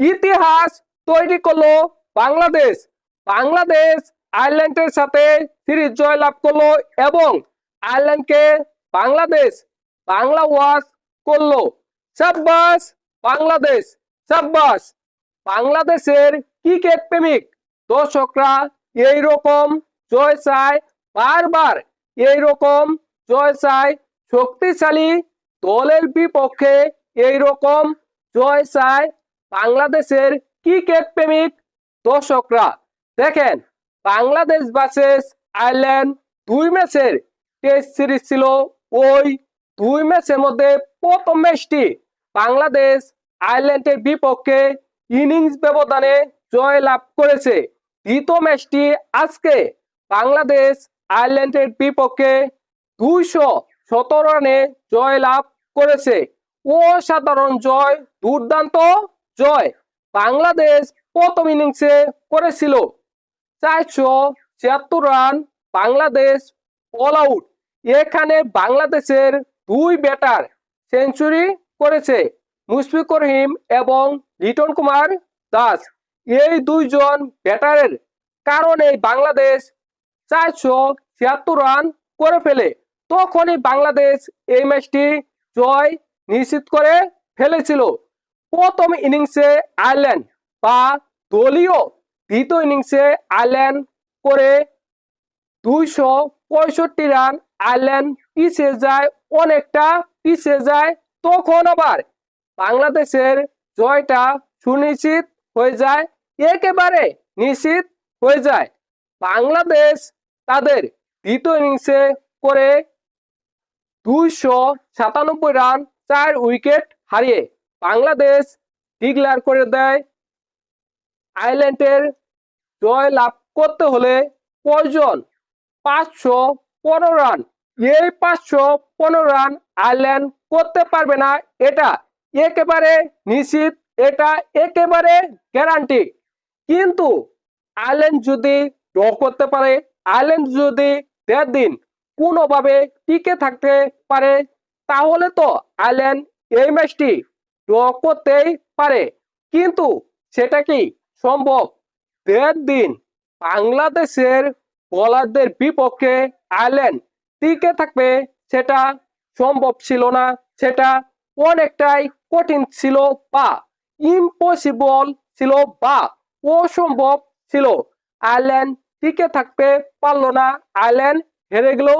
ইতিহাস তৈরি করল বাংলাদেশ। বাংলাদেশ আয়ারল্যান্ডের সাথে সিরিজ জয়লাভ করল এবং আয়ারল্যান্ডকে বাংলাদেশ বাংলা ওয়াশ করল। সাব্বাস বাংলাদেশ, সাব্বাস। বাংলাদেশের ক্রিকেট প্রেমিক। দর্শকরা এই রকম জয় চায়, বারবার এই রকম জয় চায়। শক্তিশালী দলের বিপক্ষে এই রকম জয় চায় বাংলাদেশের ক্রিকেট প্রেমিক? দর্শকরা, দেখেন, বাংলাদেশ ভার্সেস আয়ারল্যান্ড দুই ম্যাচের টেস্ট সিরিজ ছিল। ওই দুই ম্যাচের মধ্যে প্রথম ম্যাচটি বাংলাদেশ আয়ারল্যান্ডের বিপক্ষে ইনিংস ব্যবধানে জয় লাভ করেছে। দ্বিতীয় ম্যাচটি আজকে বাংলাদেশ আয়ারল্যান্ডের বিপক্ষে দুইশো সতেরো রানে জয় লাভ করেছে। অসাধারণ জয়, দুর্দান্ত জয়। বাংলাদেশ প্রথম ইনিংসে করেছিল। চারশো ছিয়াত্তর রান বাংলাদেশ অল আউট এখানে বাংলাদেশের দুই ব্যাটার সেঞ্চুরি করেছে, মুশফিকুর রহিম এবং লিটন কুমার দাস। এই দুইজন ব্যাটারের কারণে বাংলাদেশ চারশো ছিয়াত্তর রান করে ফেলে। তখনই বাংলাদেশ এই ম্যাচটি জয় নিশ্চিত করে ফেলেছিল। প্রথম ইনিংসে আয়ারল্যান্ড বা দলীয় দ্বিতীয় ইনিংসে আয়ারল্যান্ড করে দুইশো পঁয়ষট্টি রান আয়ারল্যান্ড পিছিয়ে যায়, অনেকটা পিছিয়ে যায়। তখন আবার বাংলাদেশের জয়টা সুনিশ্চিত হয়ে যায়, একেবারে নিশ্চিত হয়ে যায়। বাংলাদেশ তাদের দ্বিতীয় ইনিংসে করে দুইশো সাতানব্বই রান, চার উইকেট হারিয়ে বাংলাদেশ ডিক্লেয়ার করে দেয়। আয়ারল্যান্ডের জয় লাভ করতে হলে প্রয়োজন পাঁচশো পনেরো রান। এই পাঁচশো পনেরো রান আয়ারল্যান্ড করতে পারবে না। এটা একেবারে নিশ্চিত, এটা একেবারে গ্যারান্টি কিন্তু আয়ারল্যান্ড যদি ড্র করতে পারে, আয়ারল্যান্ড যদি দেড় দিন কোনোভাবে টিকে থাকতে পারে, তাহলে তো আয়ারল্যান্ড এই ম্যাচটি করতেই পারে। কিন্তু সেটা কি সম্ভব? দেড় দিন বাংলাদেশের বোলারদের বিপক্ষে আয়ারল্যান্ড টিকে থাকবে সেটা সম্ভব ছিল না, সেটা অনেকটাই কঠিন ছিল বা ইম্পসিবল ছিল বা অসম্ভব ছিল। আয়ারল্যান্ড টিকে থাকতে পারল না। আয়ারল্যান্ড হেরে গেল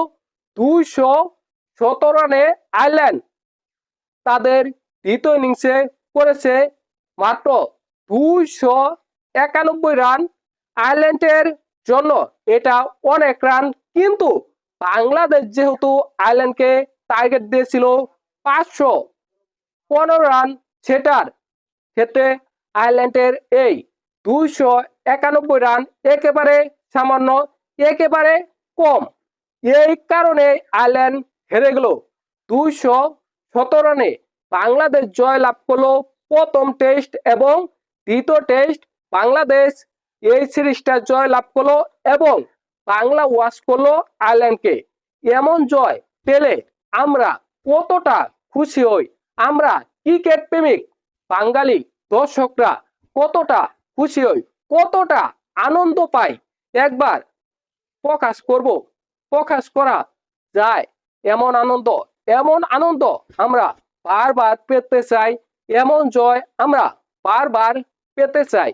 দুইশো সতেরো রানে। আয়ারল্যান্ড তাদের দ্বিতীয় ইনিংসে করেছে মাত্র দুইশো একানব্বই রান আয়ারল্যান্ডের জন্য। এটা অনেক রান কিন্তু বাংলাদেশ যেহেতু আয়ারল্যান্ডকে টার্গেট দিয়েছিল পাঁচশো পনেরো রান সেটার ক্ষেত্রে আয়ারল্যান্ডের এই দুইশো একানব্বই রান একেবারে সামান্য, একেবারে কম। এই কারণে আয়ারল্যান্ড হেরে গেল দুইশো সতেরো রানে বাংলাদেশ জয় লাভ করল প্রথম টেস্ট এবং দ্বিতীয় টেস্ট বাংলাদেশ এই সিরিজটা জয় লাভ করল এবং বাংলা ওয়াশ করল আয়ারল্যান্ডকে। এমন জয় পেলে আমরা কতটা খুশি হই? আমরা ক্রিকেট প্রেমিক, বাঙালি দর্শকরা কতটা খুশি হই? কতটা আনন্দ পাই? একবার প্রকাশ করব। প্রকাশ করা যায় এমন আনন্দ এমন আনন্দ আমরা বারবার পেতে চাই এমন জয় আমরা বারবার পেতে চাই।